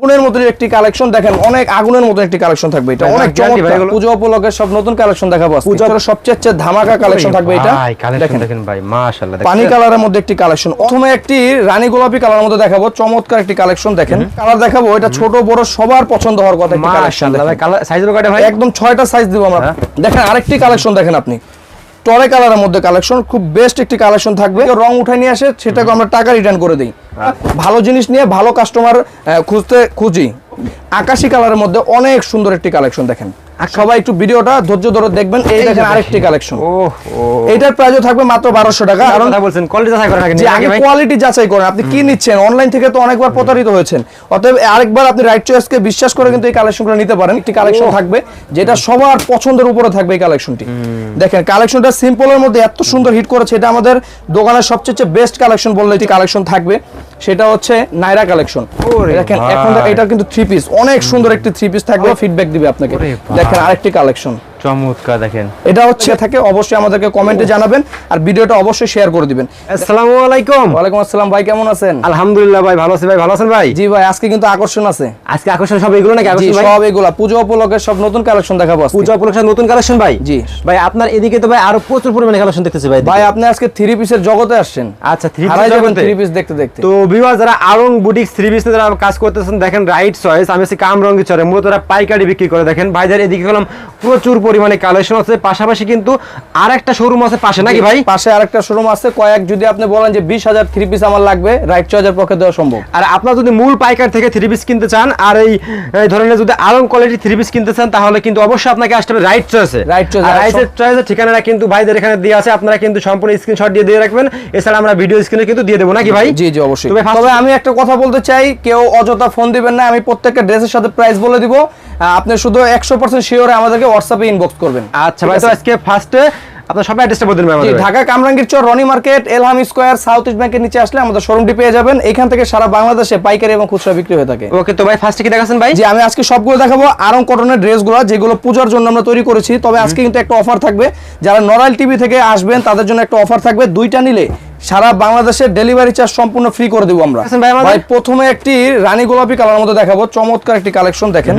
আগুনের মতো একটি কালেকশন দেখেন অনেক আগুনের মতো একটি কালেকশন থাকবে এটা। অনেক চমৎকার। পূজা উপলক্ষে সব নতুন কালেকশন দেখাবো। পূজা- সবচেয়ে ধামাকা কালেকশন থাকবে এটা। কালেকশন দেখেন। দেখেন ভাই মাশাআল্লাহ পানি কালারের মধ্যে একটি কালেকশন প্রথমে একটি রানী গোলাপি কালারের মধ্যে দেখাবো। চমৎকার একটি কালেকশন দেখেন। কালার দেখাবো এটা ছোট বড় সবার পছন্দ হওয়ার কথা একটি কালেকশন ভাই কালার সাইজের কাটে ভাই? একদম ছয়টা সাইজ দিব আমরা। হ্যাঁ। দেখেন আরেকটি কালেকশন দেখেন আপনি। টরে কালারের মধ্যে কালেকশন খুব বেস্ট একটি কালেকশন থাকবে। রং উঠে নিয়ে আসে সেটাকে আমরা টাকা রিটার্ন করে দিই। ভালো জিনিস নিয়ে ভালো কাস্টমার খুঁজতে খুঁজি। আকাশি কালারের মধ্যে অনেক সুন্দর একটি কালেকশন দেখেন। সবাই একটু ভিডিওটা ধৈর্য ধরে দেখবেন। এই দেখেন আরেকটি কালেকশন এইটার প্রাইসও থাকবে মাত্র টাকা। কারণ কারণ বলছেন? কোয়ালিটি যাচাই করেন আগে যে নিয়ে আগে আগে ভাই। কোয়ালিটি যাচাই করেন আপনি কি নিচ্ছেন? অনলাইন থেকে তো অনেকবার প্রতারিত হয়েছেন। অতএব আরেকবার আপনি রাইট চয়েসকে বিশ্বাস করে কিন্তু এই কালেকশনগুলো নিতে পারেন। একটি কালেকশন থাকবে যেটা সবার পছন্দের উপরে থাকবে এই কালেকশনটি দেখেন কালেকশনটা সিম্পলের মধ্যে এত সুন্দর হিট করেছে এটা আমাদের দোকানের সবচেয়ে বেস্ট কালেকশন বললে এটি কালেকশন থাকবে। সেটা হচ্ছে নাইরা কালেকশন দেখেন এখন এটা কিন্তু থ্রি পিস অনেক সুন্দর একটি থ্রি পিস থাকবে। ফিডব্যাক দিবে আপনাকে। দেখেন আরেকটি কালেকশন চমৎকার দেখেন। এটা হচ্ছে থাকে অবশ্যই আমাদেরকে কমেন্টে জানাবেন আর ভিডিওটা অবশ্যই শেয়ার করে দিবেন। আসসালামু আলাইকুম। ওয়ালাইকুম আসসালাম ভাই কেমন আছেন? আলহামদুলিল্লাহ ভাই ভালো আছি ভাই ভালো আছেন ভাই? জি ভাই আজকে কিন্তু আকর্ষণ আছে। আজকে আকর্ষণ সব এগুলো নাকি আকর্ষণ ভাই? সব এগুলা। পুজো উপলক্ষে সব নতুন কালেকশন দেখাবো আজকে। পূজা উপলক্ষে নতুন কালেকশন ভাই? জি। ভাই আপনার এদিকে তো ভাই আরও প্রচুর পরিমাণে কালেকশন দেখতেছি ভাই ভাই আপনি আজকে থ্রি পিসের জগতে আসছেন। আচ্ছা থ্রি যাবেন জগতে? থ্রি পিস দেখতে দেখতে। তো ভিউয়ার যারা আরং বুটিক থ্রি পিস যারা কাজ করতেছেন দেখেন রাইট চয়েস আমি আছি কামরঙ্গি চরে। মূলত তারা পাইকারি বিক্রি করে দেখেন। ভাইদের এদিকে গেলাম প্রচুর পরিমাণে কালেকশন আছে। পাশাপাশি কিন্তু আর একটা শোরুম আছে পাশে নাকি ভাই? পাশে আরেকটা শোরুম আছে। কয়েক যদি আপনি বলেন যে বিশ হাজার থ্রি পিস আমার লাগবে রাইট চয়েসের পক্ষে দেওয়া সম্ভব। আর আপনার যদি মূল পাইকার থেকে থ্রি পিস কিনতে চান আর এই ধরনের যদি আরং কোয়ালিটি থ্রি পিস কিনতে চান তাহলে কিন্তু অবশ্যই আপনাকে আসতে হবে রাইট চয়েসে Choice এ। রাইট চয়েসের ঠিকানাটা কিন্তু ভাইদের এখানে দিয়ে আছে। আপনারা কিন্তু সম্পূর্ণ স্ক্রিনশট দিয়ে দিয়ে রাখবেন। এছাড়া আমরা ভিডিও স্ক্রিনে কিন্তু দিয়ে দেবো নাকি ভাই? জি জি অবশ্যই। তবে আমি একটা কথা বলতে চাই কেউ অযথা ফোন দিবেন না। আমি প্রত্যেকটা ড্রেসের সাথে প্রাইস বলে দিব। আপনি শুধু একশো পার্সেন্ট শিওরে আমাদেরকে হোয়াটসঅ্যাপে ইনবক্স করবেন। আচ্ছা ভাই তো আজকে ফার্স্টে আপনার সবাই অ্যাড্রেসটা বলে দিন ji, Dhaka Kamrangir Char Roni market Elham square South East ব্যাংকের নিচে আসলে আমাদের শোরুমটি পেয়ে যাবেন। এখান থেকে সারা বাংলাদেশে পাইকারি এবং খুচরা বিক্রি হয়ে থাকে। ওকে তো ভাই ফার্স্টে কি দেখাচ্ছেন ভাই? যে আমি আজকে সবগুলো দেখাবো। আরং কটনের ড্রেসগুলো যেগুলো পূজার জন্য আমরা তৈরি করেছি। তবে আজকে কিন্তু একটা অফার থাকবে। যারা নরাল টিভি থেকে আসবেন তাদের জন্য একটা অফার থাকবে। দুইটা নিলে সারা বাংলাদেশের ডেলিভারি চার্জ সম্পূর্ণ ফ্রি করে দেবো আমরা। আচ্ছা ভাই, ভাই প্রথমে একটি রানী গোলাপি কালার মধ্যে দেখাবো। চমৎকার একটি কালেকশন দেখেন।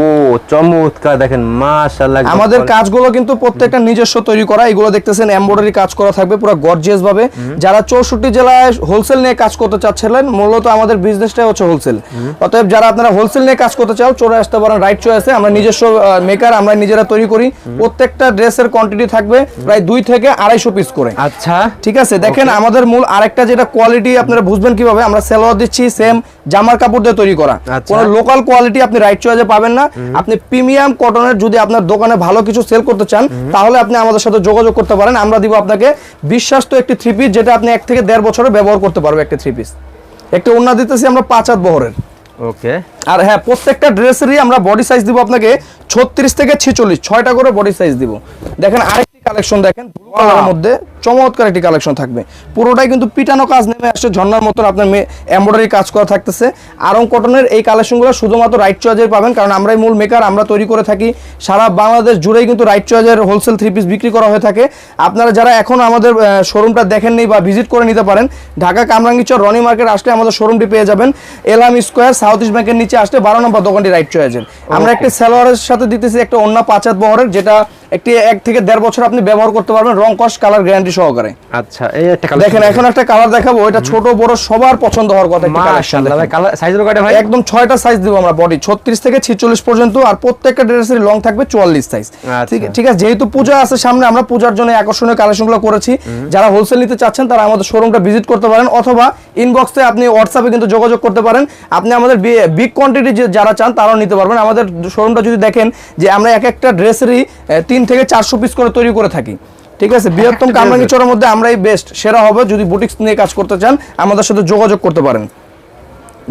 ও চমৎকার দেখেন মাশাআল্লাহ আমাদের কাজগুলো কিন্তু প্রত্যেকটা নিজস্ব তৈরি করা এগুলো দেখতেছেন এমব্রয়ডারি কাজ করা থাকবে পুরো গর্জিয়াস ভাবে। যারা চৌষট্টি জেলায় হোলসেল নিয়ে কাজ করতে চাচ্ছিলেন মূলত আমাদের বিজনেসটাই হচ্ছে হোলসেল অতএব যারা আপনারা হোলসেল নিয়ে কাজ করতে চাও চলে আসতে পারেন রাইট চয়েসে আমরা নিজস্ব মেকার আমরা নিজেরা তৈরি করি। প্রত্যেকটা ড্রেসের কোয়ান্টিটি থাকবে প্রায় দুই থেকে আড়াইশো পিস করে। আচ্ছা। ঠিক আছে? দেখেন আমাদের মূল আরেকটা যেটা কোয়ালিটি আপনারা বুঝবেন কীভাবে আমরা সেলোয়ার দিচ্ছি সেম জামার কাপড় দিয়ে তৈরি করা। আচ্ছা। কোনো লোকাল কোয়ালিটি আপনি রাইট চয়েসে পাবেন না। আপনি প্রিমিয়াম কটনের যদি আপনার দোকানে ভালো কিছু সেল করতে চান তাহলে আপনি আমাদের সাথে যোগাযোগ করতে পারেন। আমরা দিব আপনাকে বিশ্বাস্ত একটি থ্রি পিস যেটা আপনি এক থেকে দেড় বছরে ব্যবহার করতে পারবে একটা থ্রি পিস একটা ওন্না দিতেছি আমরা পাঁচ হাত বহরের। ওকে আর হ্যাঁ প্রত্যেকটা ড্রেসেরই আমরা বডি সাইজ দিব আপনাকে ছত্রিশ থেকে ছেচল্লিশ ছয়টা করে বডি সাইজ দিব। দেখেন আরেকটি কালেকশন দেখেন ব্লু কালারের মধ্যে চমৎকার একটি কালেকশন থাকবে। পুরোটাই কিন্তু পিটানো কাজ নেমে আসছে ঝর্নার মতন আপনার এমব্রয়ডারি কাজ করা থাকতেছে। আরং কটনের এই কালেকশনগুলো শুধুমাত্র রাইট চয়েজের পাবেন কারণ আমরাই মূল মেকার আমরা তৈরি করে থাকি। সারা বাংলাদেশ জুড়েই কিন্তু রাইট চয়েজের হোলসেল থ্রি পিস বিক্রি করা হয়ে থাকে। আপনারা যারা এখন আমাদের শোরুমটা দেখেননি বা ভিজিট করে নিতে পারেন ঢাকা কামরাঙ্গীচর রনি মার্কেট আসলে আমাদের শোরুমটি পেয়ে যাবেন। এলাম স্কোয়ার সাউথ ইস্ট ব্যাংকের নিচে আসলে বারো নম্বর দোকানটি রাইট চয়েজের আমরা একটা সালোয়ারের সাথে দিতেছি একটা অন্য পাঁচাত বহরের যেটা একটি এক থেকে দেড় বছর আপনি ব্যবহার করতে পারবেন রং কস কালার গ্যারান্টি সহকারে। আচ্ছা এই একটা কালেকশন দেখেন এখন একটা কালার দেখাবো এটা ছোট বড় সবার পছন্দ হওয়ার কথা একটা কালেকশন ভাই কালার সাইজের কাটে ভাই? একদম ছয়টা সাইজ দিব আমরা বডি ছত্রিশ থেকে ছিচল্লিশ পর্যন্ত আর প্রত্যেকটা ড্রেসের লং থাকবে চুয়াল্লিশ সাইজ আচ্ছা। ঠিক আছে যেহেতু পূজা আছে সামনে আমরা পূজার জন্য আকর্ষণীয় কালেকশনগুলো করেছি। যারা হোলসেল নিতে চাচ্ছেন তারা আমাদের শোরুমটা ভিজিট করতে পারেন অথবা ইনবক্সে আপনি হোয়াটসঅ্যাপে কিন্তু যোগাযোগ করতে পারেন। আপনি আমাদের বিগ কোয়ান্টিটি যারা চান তারাও নিতে পারবেন। আমাদের শোরুমটা যদি দেখেন যে আমরা এক একটা ড্রেসেরই তিন থেকে চারশো পিস করে তৈরি করে থাকি। ঠিক আছে? বৃহত্তম একটা কামরাঙ্গি? চরের মধ্যে আমরাই বেস্ট সেরা হবে। যদি বুটিক্স নিয়ে কাজ করতে চান আমাদের সাথে যোগাযোগ করতে পারেন।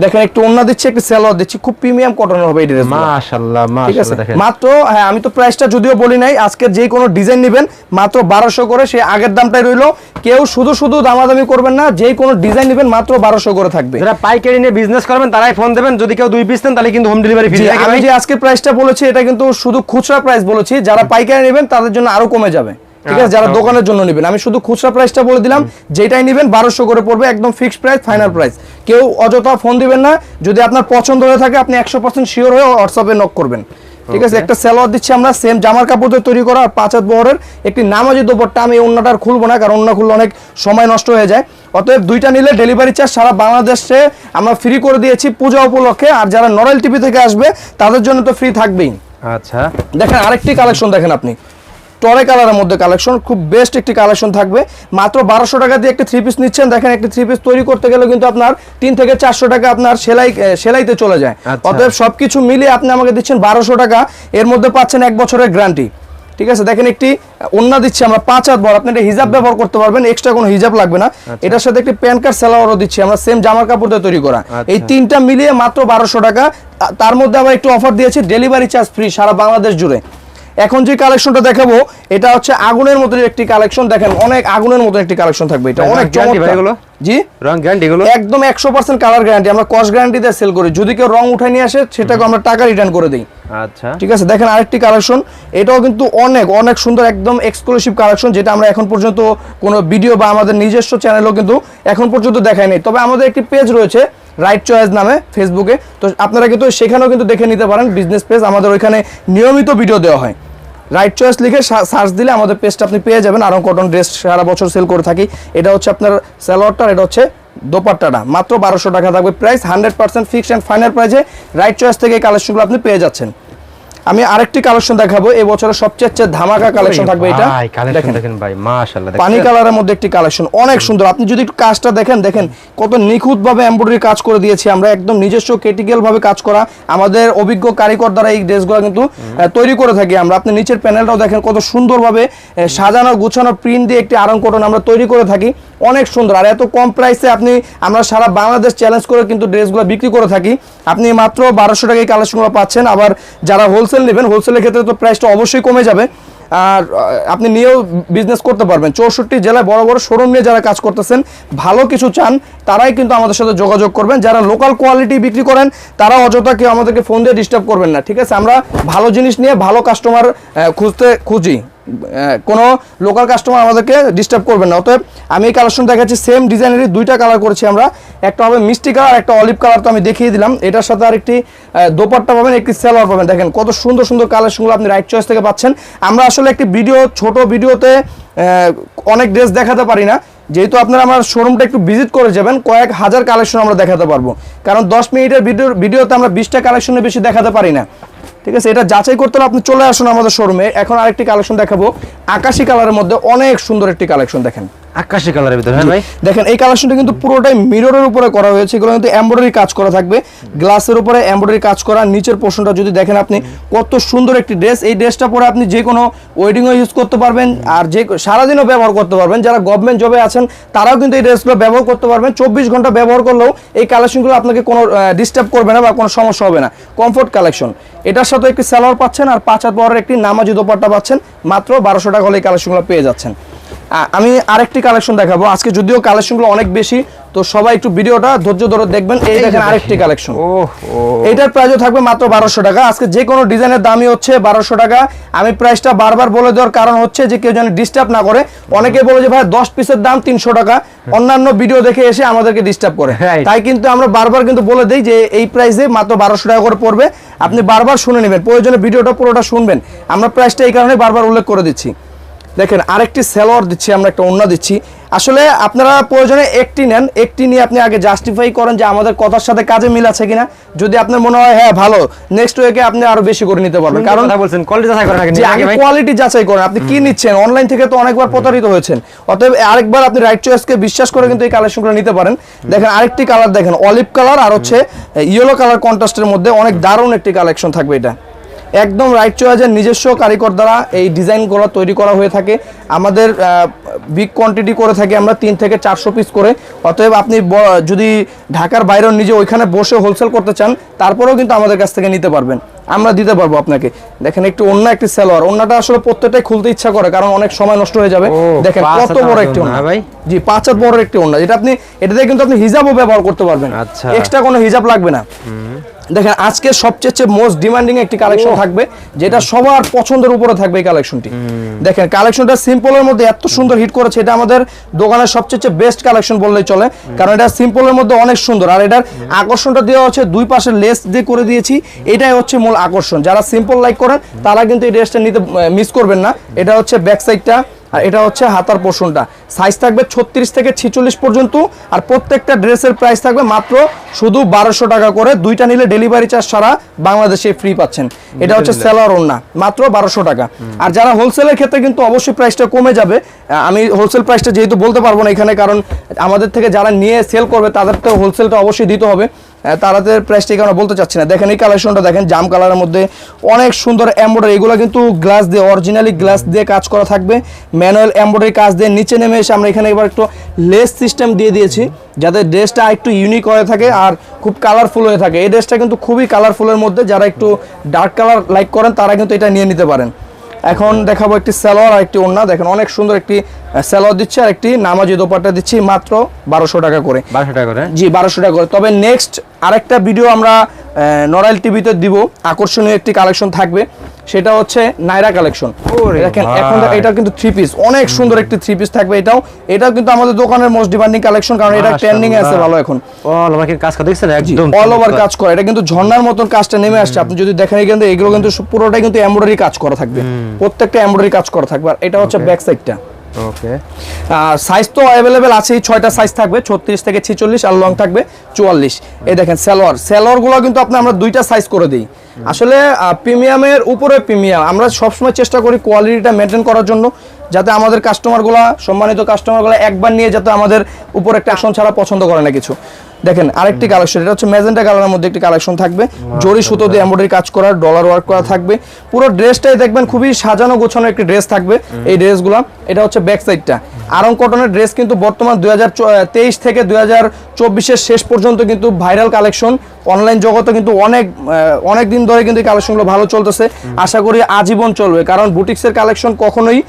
দেখেন একটু অন্য দিচ্ছি একটু সেলোয়ার দিচ্ছি। খুব প্রিমিয়াম কটনের হবে এই ড্রেস মাশাআল্লাহ ঠিক আছে? মাত্র হ্যাঁ আমি তো প্রাইসটা যদিও বলি নাই আজকে যে কোনো ডিজাইন নেবেন মাত্র বারোশো করে সে আগের দামটাই রইল। কেউ শুধু শুধু দামাদামি করবেন না যে কোনো ডিজাইন নেবেন মাত্র বারোশো করে থাকবে। যারা পাইকারি নিয়ে বিজনেস করবেন তারাই ফোন দেবেন। যদি কেউ দুই পিস নেন তাহলে কিন্তু হোম ডেলিভারি ফ্রি আমি যে আজকে প্রাইসটা বলেছি এটা কিন্তু শুধু খুচরা প্রাইস বলেছি। যারা পাইকারি নেবেন তাদের জন্য আরও কমে যাবে। ঠিক আছে? যারা দোকানের জন্য নেবেন। আমি শুধু খুচরা প্রাইসটা বলে দিলাম যেটাই নেবেন বারোশো করে পড়বে একদম ফিক্সড প্রাইস ফাইনাল প্রাইস কেউ অযথা ফোন দিবেন না। যদি আপনার পছন্দ হয়ে থাকে আপনি একশো পার্সেন্ট শিওর হয়ে হোয়াটসঅ্যাপে নক করবেন। ঠিক আছে? একটা সালোয়ার দিচ্ছি আমরা সেম জামার কাপড় দিয়ে তৈরি করা আর পাঁচ হাত বহরের। একটি নামাজি দোপট্টা আমি আর খুলবো না কারণ ওন্না খুললে অনেক সময় নষ্ট হয়ে যায়। অতএব দুইটা নিলে ডেলিভারি চার্জ সারা বাংলাদেশে আমরা ফ্রি করে দিয়েছি পূজা উপলক্ষে। আর যারা নরেল টিভি থেকে আসবে তাদের জন্য তো ফ্রি থাকবেই। আচ্ছা। দেখেন আরেকটি কালেকশন দেখেন আপনি। টরে কালারের মধ্যে কালেকশন খুব বেস্ট একটি কালেকশন থাকবে। মাত্র বারোশো টাকা দিয়ে একটি থ্রি পিস নিচ্ছেন। দেখেন একটি থ্রি পিস তৈরি করতে গেলে কিন্তু আপনার তিন থেকে চারশো টাকা আপনার সেলাই সেলাইতে চলে যায়। আচ্ছা। অতএব সবকিছু মিলিয়ে আপনি আমাকে দিচ্ছেন বারোশো টাকা। এর মধ্যে পাচ্ছেন এক বছরের গ্যারান্টি ঠিক আছে? দেখেন একটি ওন্না দিচ্ছি আমরা পাঁচ হাত বড়। আপনি একটা হিজাব ব্যবহার করতে পারবেন এক্সট্রা কোনো হিজাব লাগবে না। এটার সাথে একটি প্যান কার্ড সেলাওয়ারও দিচ্ছি আমরা সেম জামার কাপড় দিয়ে তৈরি করা। এই আচ্ছা। তিনটা মিলিয়ে মাত্র বারোশো টাকা। তার মধ্যে আবার একটু অফার দিয়েছি ডেলিভারি চার্জ ফ্রি সারা বাংলাদেশ জুড়ে। এখন যে কালেকশনটা দেখাবো এটা হচ্ছে আগুনের মতো একটি কালেকশন দেখেন অনেক আগুনের মতো একটি কালেকশন থাকবে এটা। অনেক চমৎকার। জি? রং গ্যারান্টি গুলো একদম একশো পার্সেন্ট কালার গ্যারান্টি আমরা কস্ট গ্যারান্টি দিয়ে সেল করি। যদি কেউ রং উঠাই নিয়ে আসে সেটাকে আমরা টাকা রিটার্ন করে দিই। আচ্ছা। ঠিক আছে? দেখেন আরেকটি কালেকশন এটাও কিন্তু অনেক অনেক সুন্দর একদম এক্সক্লুসিভ কালেকশন যেটা আমরা এখন পর্যন্ত কোনো ভিডিও বা আমাদের নিজস্ব চ্যানেলও কিন্তু এখন পর্যন্ত দেখাই নাই। তবে আমাদের একটি পেজ রয়েছে রাইট চয়েস নামে ফেসবুকে তো আপনারা কিন্তু সেখানেও কিন্তু দেখে নিতে পারেন বিজনেস পেজ আমাদের ওইখানে নিয়মিত ভিডিও দেওয়া হয়। রাইট চয়েস লিখে সার্চ দিলে আমাদের পেজটা আপনি পেয়ে যাবেন। আরও কটন ড্রেস সারা বছর সেল করে থাকি। এটা হচ্ছে আপনার স্যালোয়ারটা এটা হচ্ছে দোপাট্টাটা মাত্র বারোশো টাকা থাকবে। Price hundred percent fixed and final প্রাইসে রাইট চয়েস থেকে কালেকশনগুলো আপনি পেয়ে যাচ্ছেন। আমি আরেকটি কালেকশন দেখাবো এই বছরের সবচেয়ে ধামাকা কালেকশন থাকবে এটা। দেখেন। দেখেন ভাই মাশাআল্লাহ পানি কালারের মধ্যে একটি কালেকশন অনেক সুন্দর। আপনি যদি একটু কাজটা দেখেন দেখেন কত নিখুঁত ভাবে এমব্রয়ডারি কাজ করে দিয়েছি আমরা একদম নিজস্ব ক্রিটিক্যাল ভাবে কাজ করা। আমাদের অভিজ্ঞ কারিগর দ্বারা এই ড্রেসগুলো কিন্তু তৈরি করে থাকি আমরা। আপনি নিচের প্যানেলটাও দেখেন কত সুন্দরভাবে সাজানো গুছানো প্রিন্ট দিয়ে একটি আরং আমরা তৈরি করে থাকি। অনেক সুন্দর। আর এত কম প্রাইসে আপনি, আমরা সারা বাংলাদেশ চ্যালেঞ্জ করে কিন্তু ড্রেসগুলো বিক্রি করে থাকি। আপনি মাত্র বারোশো টাকায় কালেকশনগুলো পাচ্ছেন। আবার যারা হোলসেল নেবেন হোলসেলের ক্ষেত্রে তো প্রাইসটা অবশ্যই কমে যাবে। আর আপনি নিয়েও বিজনেস করতে পারবেন। চৌষট্টি জেলায় বড় বড় শোরুম নিয়ে যারা কাজ করতেছেন, ভালো কিছু চান, তারাই কিন্তু আমাদের সাথে যোগাযোগ করবেন। যারা লোকাল কোয়ালিটি বিক্রি করেন, তারা অযথা কেউ আমাদেরকে ফোন দিয়ে ডিস্টার্ব করবেন না। ঠিক আছে? আমরা ভালো জিনিস নিয়ে ভালো কাস্টমার খুঁজতে খুঁজি। কোনো লোকাল কাস্টমার আমাদেরকে ডিস্টার্ব করবেন না। অতএব আমি এই কালেকশন দেখাচ্ছি সেম ডিজাইনেরই দুইটা কালার করেছি আমরা। একটা হবে মিষ্টি কালার একটা অলিভ কালার তো আমি দেখিয়ে দিলাম। এটার সাথে আর একটি দোপাট্টা পাবেন, একটি সেলোয়ার পাবেন। দেখেন কত সুন্দর সুন্দর কালেকশনগুলো আপনি রাইট চয়েস থেকে পাচ্ছেন। আমরা আসলে একটি ভিডিও ছোট ভিডিওতে অনেক ড্রেস দেখাতে পারি না। যেহেতু আপনারা আমার শোরুমটা একটু ভিজিট করে যাবেন, কয়েক হাজার কালেকশন আমরা দেখাতে পারব। কারণ দশ মিনিটের ভিডিও ভিডিওতে আমরা বিশটা কালেকশনের বেশি দেখাতে পারি না। ঠিক আছে, এটা যাচাই করতে হলে আপনি চলে আসুন আমাদের শোরুমে এখন আরেকটি কালেকশন দেখাবো। আকাশি কালারের মধ্যে অনেক সুন্দর একটি কালেকশন দেখেন। আকাশি কালারের ভিতর হ্যাঁ ভাই? দেখেন এই কালেকশনটা কিন্তু পুরোটাই মিররের উপরে করা হয়েছে। এগুলো কিন্তু এমব্রয়ডারি কাজ করা থাকবে। গ্লাসের উপরে এমব্রয়ডারি কাজ করা। নিচের পোর্শনটা যদি দেখেন আপনি কত সুন্দর একটি ড্রেস এই ড্রেসটা পরে আপনি যে কোনো ওয়েডিংও ইউজ করতে পারবেন আর যে সারাদিনও ব্যবহার করতে পারবেন। যারা গভর্নমেন্ট জবে আছেন তারাও কিন্তু এই ড্রেসগুলো ব্যবহার করতে পারবেন। চব্বিশ ঘণ্টা ব্যবহার করলেও এই কালেকশনগুলো আপনাকে কোনো ডিস্টার্ব করবে না বা কোনো সমস্যা হবে না। কমফোর্ট কালেকশন এটার সাথে একটি স্যালোয়ার পাচ্ছেন আর পাঁচ হাত বড়ের একটি নামাজি দোপাট্টা পাচ্ছেন। মাত্র বারোশো টাকা হলে এই কালেকশনগুলো পেয়ে যাচ্ছেন। আমি আরেকটি কালেকশন দেখাবো। আজকে যদিও কালেকশনগুলো অনেক বেশি তো সবাই একটু ভিডিওটা ধৈর্য ধরে দেখবেন। এই দেখেন আরেকটি কালেকশন এইটার প্রাইসও থাকবে মাত্র বারোশো টাকা। আজকে যে কোনো ডিজাইনের দামই হচ্ছে বারোশো টাকা। আমি প্রাইসটা বারবার বলে দেওয়ার কারণ হচ্ছে যে কেউ যেন ডিস্টার্ব না করে। অনেকে বলে যে ভাই দশ পিসের দাম তিনশো টাকা। অন্যান্য ভিডিও দেখে এসে আমাদেরকে ডিস্টার্ব করে. তাই কিন্তু আমরা বারবার কিন্তু বলে দিই যে এই প্রাইসে মাত্র বারোশো টাকা করে পড়বে। আপনি বারবার শুনে নেবেন। প্রয়োজনে ভিডিওটা পুরোটা শুনবেন। আমরা প্রাইসটা এই কারণে বারবার উল্লেখ করে দিচ্ছি। দেখেন আরেকটি সেলোয়ার দিচ্ছি আমরা একটা অন্য দিচ্ছি। আসলে আপনারা প্রয়োজনে একটি নেন একটি নিয়ে আপনি আগে জাস্টিফাই করেন যে আমাদের কথার সাথে কাজে মিল আছে কিনা। যদি আপনার মনে হয় হ্যাঁ ভালো নেক্সট ওয়েকে আপনি আরও বেশি করে নিতে পারবেন। কারণ বলছেন কোয়ালিটি যাচাই করেন আগে কোয়ালিটি যাচাই করেন। আপনি কি নিচ্ছেন? অনলাইন থেকে তো অনেকবার প্রতারিত হয়েছেন। অতএব আরেকবার আপনি রাইট চয়েসকে বিশ্বাস করে কিন্তু এই কালেকশনগুলো নিতে পারেন। দেখেন আরেকটি কালার দেখেন অলিভ কালার আর হচ্ছে ইয়েলো কালার কন্ট্রাস্টের মধ্যে অনেক দারুণ একটি কালেকশন থাকবে এটা। একদম রাইট চয়েসের নিজস্ব কারিগর দ্বারা এই ডিজাইনগুলো তৈরি করা হয়ে থাকে। আমাদের বিগ কোয়ান্টিটি করে থাকি আমরা তিন থেকে চারশো পিস করে। অতএব আপনি যদি ঢাকার বাইরেও নিজে ওইখানে বসে হোলসেল করতে চান তারপরেও কিন্তু আমাদের কাছ থেকে নিতে পারবেন। আমরা দিতে পারব আপনাকে। দেখেন একটু অন্য একটি সেলোয়ার অন্যটা আসলে প্রত্যেকটাই খুলতে ইচ্ছা করে কারণ অনেক সময় নষ্ট হয়ে যাবে। দেখেন কত বড় একটি না ভাই? জি পাঁচ হাত বড় একটি ওন্না যেটা আপনি এটা দিয়ে কিন্তু আপনি হিজাবও ব্যবহার করতে পারবেন। আচ্ছা। এক্সট্রা কোনো হিজাব লাগবে না। দেখেন আজকে সবচেয়ে মোস্ট ডিমান্ডিং একটি কালেকশন থাকবে যেটা সবার পছন্দের উপরে থাকবে এই কালেকশনটি দেখেন কালেকশনটা সিম্পলের মধ্যে এত সুন্দর হিট করেছে এটা আমাদের দোকানের সবচেয়ে বেস্ট কালেকশন বললেই চলে কারণ এটা সিম্পলের মধ্যে অনেক সুন্দর আর এটার আকর্ষণটা দেওয়া হচ্ছে দুই পাশে লেস দিয়ে করে দিয়েছি এটাই হচ্ছে মূল আকর্ষণ। যারা সিম্পল লাইক করেন তারা কিন্তু এই ড্রেসটা নিতে মিস করবেন না এটা হচ্ছে ব্যাক সাইডটা আর এটা হচ্ছে হাতার পোর্শনটা সাইজ থাকবে ছত্রিশ থেকে ছিচল্লিশ পর্যন্ত আর প্রত্যেকটা ড্রেসের প্রাইস থাকবে মাত্র শুধু বারোশো টাকা করে। দুইটা নিলে ডেলিভারি চার্জ সারা বাংলাদেশে ফ্রি পাচ্ছেন। এটা হচ্ছে সেলার ওন্না মাত্র বারোশো টাকা। আর যারা হোলসেলের ক্ষেত্রে কিন্তু অবশ্যই প্রাইসটা কমে যাবে। আমি হোলসেল প্রাইসটা যেহেতু বলতে পারব না এখানে কারণ আমাদের থেকে যারা নিয়ে সেল করবে তাদের তো হোলসেলটা অবশ্যই দিতে হবে। আহ, তাদের প্রাইসটা এখানে বলতে চাচ্ছি না? দেখেন এই কালেকশনটা দেখেন জাম কালারের মধ্যে অনেক সুন্দর এমব্রয়ডারি এগুলো কিন্তু গ্লাস দিয়ে অরিজিনালি গ্লাস দিয়ে কাজ করা থাকবে। ম্যানুয়াল এমব্রয়ডারি কাজ দিয়ে নিচে নেমে এসে আমরা এখানে এবার একটু লেস সিস্টেম দিয়ে দিয়েছি যাতে ড্রেসটা একটু ইউনিক হয়ে থাকে আর খুব কালারফুল হয়ে থাকে। এই ড্রেসটা কিন্তু খুবই কালারফুলের মধ্যে। যারা একটু ডার্ক কালার লাইক করেন তারা কিন্তু এটা নিয়ে নিতে পারেন। এখন দেখাবো একটি সালোয়ার আর একটি ওড়না। দেখেন অনেক সুন্দর একটি সালোয়ার দিচ্ছে আর একটি নামাজি দোপাট্টা দিচ্ছি মাত্র বারোশো টাকা করে। বারোশো টাকা করে? জি বারোশো টাকা করে। তবে নেক্সট আরেকটা ভিডিও আমরা নরাইল টিভিতে দিব। আকর্ষণীয় একটি কালেকশন থাকবে। সেটা হচ্ছে নাইরা কালেকশন দেখেন এখন এটা কিন্তু থ্রি পিস অনেক সুন্দর একটি থ্রি পিস থাকবে এটাও। এটাও কিন্তু আমাদের দোকানের মোস্ট ডিমান্ডিং কালেকশন কারণ এটা ট্রেন্ডিং আছে ভালো এখন। ও আমাকে কাজ করে দেখছেন একদম অল ওভার কাজ করে। এটা কিন্তু ঝর্ণার মতন কাজটা নেমে আসছে। আপনি যদি দেখেন এখানে এগুলো কিন্তু পুরোটাই কিন্তু এমব্রয়ডারি কাজ করা থাকবে। প্রত্যেকটা এমব্রয়ডারি কাজ করা থাকবে। আর এটা হচ্ছে ব্যাক সাইডটা ওকে সাইজ তো অ্যাভেলেবেল আছেই ছয়টা সাইজ থাকবে, ছত্রিশ থেকে ছিচল্লিশ, আর লং থাকবে চুয়াল্লিশ। এই দেখেন, সালোয়ার। সালোয়ারগুলো কিন্তু আপনি আমরা দুইটা সাইজ করে দিই। আসলে প্রিমিয়ামের উপরে প্রিমিয়াম আমরা সবসময় চেষ্টা করি কোয়ালিটিটা মেনটেন করার জন্য, যাতে আমাদের কাস্টমারগুলো সম্মানিত কাস্টমারগুলো একবার নিয়ে যাতে আমাদের উপর একটা আসন ছাড়া পছন্দ করে না কিছু। দেখেন আরেকটি কালেকশন এটা হচ্ছে ম্যাজেন্টা কালারের মধ্যে একটি কালেকশন থাকবে। জরি সুতো দিয়ে এমব্রয়ডারি কাজ করা ডলার ওয়ার্ক করা থাকবে। পুরো ড্রেসটাই দেখবেন খুবই সাজানো গোছানো একটি ড্রেস থাকবে। এই ড্রেসগুলো এটা হচ্ছে ব্যাক সাইডটা আরং কটনের ড্রেস কিন্তু বর্তমান দুই হাজার তেইশ থেকে দুই হাজার চব্বিশের শেষ পর্যন্ত কিন্তু ভাইরাল কালেকশন। অনলাইন জগতে কিন্তু অনেক অনেক দিন ধরে কিন্তু এই কালেকশনগুলো ভালো চলতেছে। আশা করি আজীবন চলবে কারণ বুটিক্সের কালেকশন কখনোই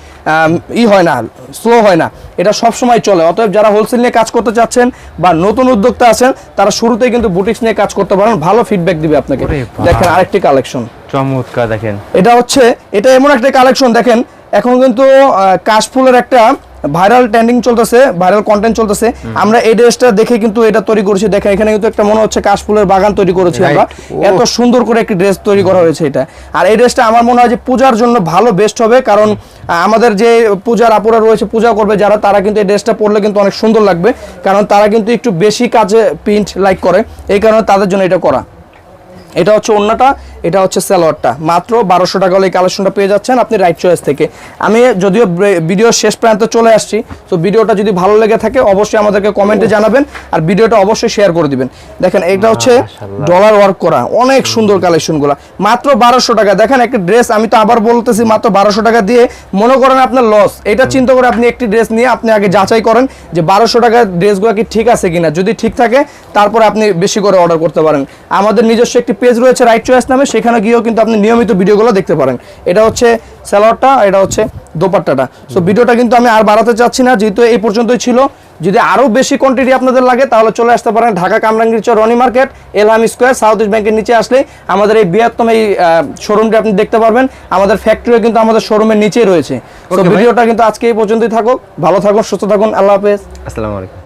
ই হয় না স্লো হয় না। এটা সব সময় চলে। অতএব যারা হোলসেল নিয়ে কাজ করতে চাচ্ছেন বা নতুন উদ্যোক্তা আছেন তারা শুরুতেই কিন্তু বুটিক্স নিয়ে কাজ করতে পারেন। ভালো ফিডব্যাক দিবে আপনাকে। দেখেন আরেকটি কালেকশন। চমৎকার দেখেন। এটা হচ্ছে এটা এমন একটা কালেকশন দেখেন। এখন কিন্তু কাশফুলের একটা ভাইরাল ট্রেন্ডিং চলতেছে ভাইরাল কন্টেন্ট চলতেছে। আমরা এই ড্রেসটা দেখে কিন্তু এটা তৈরি করেছি। দেখেন এখানে কিন্তু একটা মনে হচ্ছে কাশফুলের বাগান তৈরি করেছি আমরা। এত সুন্দর করে একটি ড্রেস তৈরি করা হয়েছে এটা। আর এই ড্রেসটা আমার মনে হয় যে পূজার জন্য ভালো বেস্ট হবে। কারণ আমাদের যে পূজার আপুরা রয়েছে পূজা করবে যারা তারা কিন্তু এই ড্রেসটা পরলে কিন্তু অনেক সুন্দর লাগবে। কারণ তারা কিন্তু একটু বেশি কাজে প্রিন্ট লাইক করে। এই কারণে তাদের জন্য এটা করা। এটা হচ্ছে অন্যটা এটা হচ্ছে স্যালোয়ারটা মাত্র বারোশো টাকা হলে এই কালেকশনটা পেয়ে যাচ্ছেন আপনি রাইট চয়েস থেকে। আমি যদিও ভিডিও শেষ প্রান্তে চলে আসছি তো ভিডিওটা যদি ভালো লেগে থাকে অবশ্যই আমাদেরকে কমেন্টে জানাবেন আর ভিডিওটা অবশ্যই শেয়ার করে দিবেন। দেখেন এটা হচ্ছে ডলার ওয়ার্ক করা অনেক সুন্দর কালেকশনগুলো মাত্র বারোশো টাকা। দেখেন একটা ড্রেস আমি তো আবার বলতেছি মাত্র বারোশো টাকা দিয়ে মনে করেন আপনার লস এটা চিন্তা করে আপনি একটি ড্রেস নিয়ে আপনি আগে যাচাই করেন যে বারোশো টাকার ড্রেসগুলো কি ঠিক আছে কিনা। যদি ঠিক থাকে তারপরে আপনি বেশি করে অর্ডার করতে পারেন। আমাদের নিজস্ব একটি পেজ রয়েছে রাইট চয়েস নামে সেখানে গিয়েও কিন্তু আপনি নিয়মিত ভিডিওগুলো দেখতে পারেন। এটা হচ্ছে স্যালোয়ারটা এটা হচ্ছে দোপাট্টাটা। সো ভিডিওটা কিন্তু আমি আর বাড়াতে চাচ্ছি না যেহেতু এই পর্যন্তই ছিল। যদি আরও বেশি কোয়ান্টিটি আপনাদের লাগে তাহলে চলে আসতে পারেন Dhaka Kamrangir Char Roni market Elham square South East ব্যাংকের নিচে আসলে আমাদের এই বৃহত্তম এই শোরুমটি আপনি দেখতে পারবেন। আমাদের ফ্যাক্টরিও কিন্তু আমাদের শোরুমের নিচেই রয়েছে। তো ভিডিওটা কিন্তু আজকে এই পর্যন্তই থাকুক। ভালো থাকুন সুস্থ থাকুন আল্লাহ হাফেজ। আসসালামু আলাইকুম।